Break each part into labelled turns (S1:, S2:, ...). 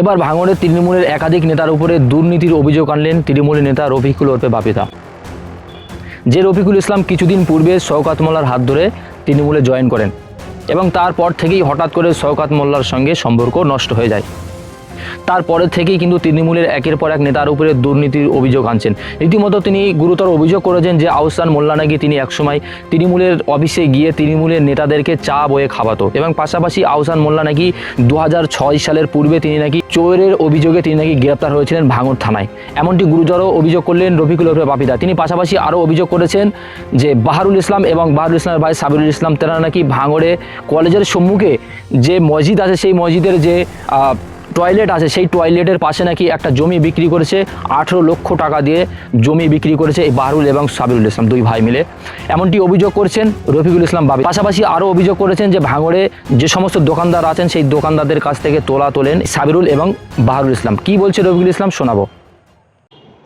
S1: এবার ভাঙড়ের তৃণমূলের একাধিক নেতার উপরে দুর্নীতির অভিযোগ আনলেন তৃণমূলের নেতা রফিকুল ওরফে বাপিতা। যে রফিকুল ইসলাম কিছুদিন পূর্বে শওকাত মোল্লার হাত ধরে তৃণমূলে জয়েন করেন এবং তারপর থেকেই হঠাৎ করে শওকাত মোল্লার সঙ্গে সম্পর্ক নষ্ট হয়ে যায়। তারপরে থেকেই কিন্তু তৃণমূলের একের পর এক নেতার উপরে দুর্নীতির অভিযোগ আনছেন। রীতিমতো তিনি গুরুতর অভিযোগ করেছেন যে আহসান মোল্লা নাকি তিনি একসময় তৃণমূলের অফিসে গিয়ে তৃণমূলের নেতাদেরকে চা বয়ে খাওয়াতো এবং পাশাপাশি আহসান মোল্লা নাকি দু হাজার ছয় সালের পূর্বে তিনি নাকি চোরের অভিযোগে তিনি নাকি গ্রেপ্তার হয়েছিলেন ভাঙড় থানায়। এমনটি গুরুতর অভিযোগ করলেন রফিকুল ওরফে বাপিদা। তিনি পাশাপাশি আরও অভিযোগ করেছেন যে বাহারুল ইসলাম এবং বাহারুল ইসলামের ভাই সাবিরুল ইসলাম তারা নাকি ভাঙড়ে কলেজের সম্মুখে যে মসজিদ আছে, সেই মসজিদের যে টয়লেট আছে, সেই টয়লেটের পাশে নাকি একটা জমি বিক্রি করেছে, আঠেরো লক্ষ টাকা দিয়ে জমি বিক্রি করেছে এই বাহরুল এবং সাবিরুল ইসলাম দুই ভাই মিলে। এমনটি অভিযোগ করেছেন রফিকুল ইসলাম বাবি। পাশাপাশি আরও অভিযোগ করেছেন যে ভাঙড়ে যে সমস্ত দোকানদার আছেন, সেই দোকানদারদের কাছ থেকে তোলা তোলেন সাবিরুল এবং বাহরুল ইসলাম। কি বলছে রফিকুল ইসলাম শোনাবো।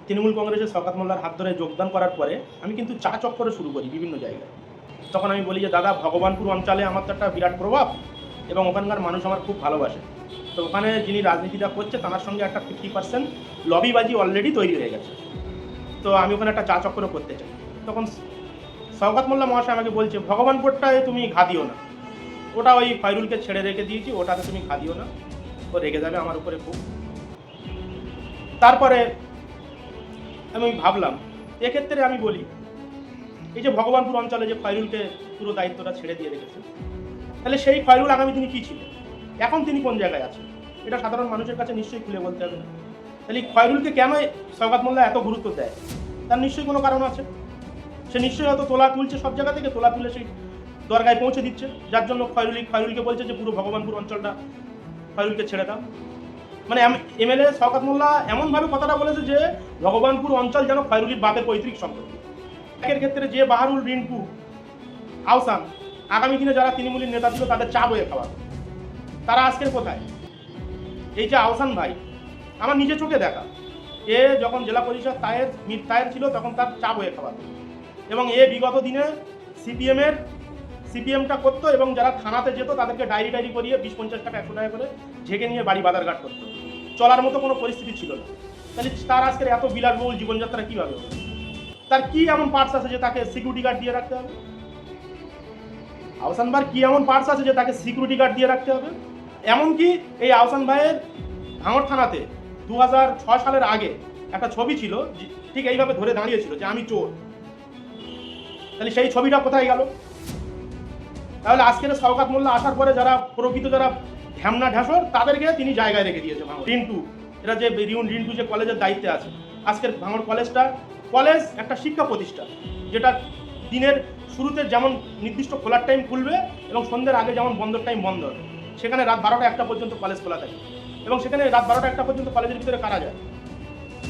S2: তৃণমূল কংগ্রেসের শওকাত মোল্লার হাত ধরে যোগদান করার পরে আমি কিন্তু চা চক্করে শুরু করি বিভিন্ন জায়গায়। তখন আমি বলি যে, দাদা, ভগবানপুর অঞ্চলে আমার তো একটা বিরাট প্রভাব এবং ওখানকার মানুষ আমার খুব ভালোবাসে। তো ওখানে যিনি রাজনীতিটা করছে, তার সঙ্গে একটা ফিফটি পার্সেন্ট লবিবাজি অলরেডি তৈরি হয়ে গেছে। তো আমি ওখানে একটা চা চক্করও করতে চাই। তখন শওকাত মোল্লা মহাশয় আমাকে বলছে ভগবানপুরটায় তুমি ঘা দিও না। ওটা ওই ফাইরুলকে ছেড়ে রেখে দিয়েছি, ওটাতে তুমি ঘা দিও না। ও রেগে যাবে আমার উপরে খুব। তারপরে আমি ভাবলাম, এক্ষেত্রে আমি বলি, এই যে ভগবানপুর অঞ্চলে যে ফাইরুলকে পুরো দায়িত্বটা ছেড়ে দিয়ে রেখেছে, তাহলে সেই খয়রুল আগামী দিনে কী ছিল? এখন তিনি কোন জায়গায় আছেন? এটা সাধারণ মানুষের কাছে নিশ্চয়ই খুলে বলতে হবে না। তাহলে খয়রুলকে কেন সৌগাত মোল্লা এত গুরুত্ব দেয়? তার নিশ্চয়ই কোনো কারণ আছে। সে নিশ্চয়ই হয়তো তোলা তুলছে সব জায়গা থেকে, তোলা তুলে সেই দরগায় পৌঁছে দিচ্ছে। যার জন্য খয়রুলি, খয়রুলকে বলছে যে পুরো ভগবানপুর অঞ্চলটা খয়রুলকে ছেড়ে দাও। মানে এমএলএ শওকাত মোল্লা এমনভাবে কথাটা বলেছে যে ভগবানপুর অঞ্চল যেন খয়রুলির বাপের পৈতৃক সম্পত্তি। একের ক্ষেত্রে যে বাহারুল, রিন্টু আওসান আগামী দিনে যারা তৃণমূলের নেতা ছিল তাদের চা বয়ে খাওয়া তারা আজকের কোথায়? এই যে আহসান ভাই, আমার নিজে চোখে দেখা। এ যখন জেলা পরিষদ তায়ের, মির তায়ের ছিল, তখন তার চাপ হয়ে খাওয়াতো। এবং এ বিগত দিনে সিপিএমের সিপিএমটা করতো এবং যারা থানাতে যেত, তাদেরকে ডায়েরি ডায়েরি করিয়ে বিশ পঞ্চাশ টাকা, একশো টাকা করে ঝেঁকে নিয়ে বাড়ি বাজারঘাট করতো। চলার মতো কোনো পরিস্থিতি ছিল না। তাহলে তার আজকের এত বিলাসবহুল জীবনযাত্রা কীভাবে হবে তার কি এমন পার্টস আছে যে তাকে সিকিউরিটি গার্ড দিয়ে রাখতে হবে? আহসান ভাইয়ের কি এমন পার্টস আছে যে তাকে সিকিউরিটি গার্ড দিয়ে রাখতে হবে? এমনকি এই আহসান ভাইয়ের ভাঙড় থানাতে দু হাজার ছয় সালের আগে একটা ছবি ছিল ঠিক এইভাবে ধরে দাঁড়িয়েছিল যে আমি চোর। তাহলে সেই ছবিটা কোথায় গেল? তাহলে আজকের সৌকাত মোল্লা আসার পরে যারা প্রকৃত যারা ঢ্যামনা ঢ্যাসর, তাদেরকে তিনি জায়গায় রেখে দিয়েছে ভাঙড়। রিন্টু এটা যে রিউন রিন্টু যে কলেজের দায়িত্বে আছে। আজকের ভাঙড় কলেজটা কলেজ একটা শিক্ষা প্রতিষ্ঠান, যেটা দিনের শুরুতে যেমন নির্দিষ্ট খোলার টাইম খুলবে এবং সন্ধ্যের আগে যেমন বন্ধর টাইম বন্ধ হবে। সেখানে রাত বারোটা একটা পর্যন্ত কলেজ খোলা থাকে। এবং সেখানে রাত বারোটা একটা পর্যন্ত কলেজের ভিতরে কারা যায়?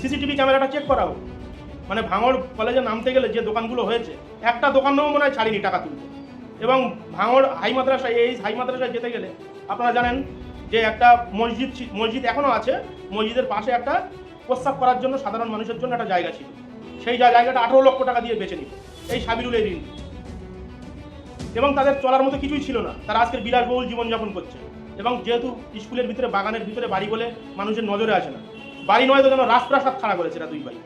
S2: সিসিটিভি ক্যামেরাটা চেক করা হোক। মানে ভাঙড় কলেজে নামতে গেলে যে দোকানগুলো হয়েছে, একটা দোকানেও মনে হয় ছাড়িনি টাকা তুলতে। এবং ভাঙড় হাই মাদ্রাসায় এই হাই মাদ্রাসায় যেতে গেলে আপনারা জানেন যে একটা মসজিদ মসজিদ এখনও আছে। মসজিদের পাশে একটা প্রস্রাব করার জন্য সাধারণ মানুষের জন্য একটা জায়গা ছিল। সেই জায়গাটা আঠেরো লক্ষ টাকা দিয়ে বেছে নিল। এই সাবিরুল এই ঋণ এবং তাদের চলার মতো কিছুই ছিল না। তারা আজকের বিলাসবহুল জীবনযাপন করছে। এবং যেহেতু স্কুলের ভিতরে, বাগানের ভিতরে বাড়ি বলে মানুষের নজরে আসে না। বাড়ি নয় তো যেন রাজপ্রাসাদ খাড়া করেছে এরা দুই বাড়ি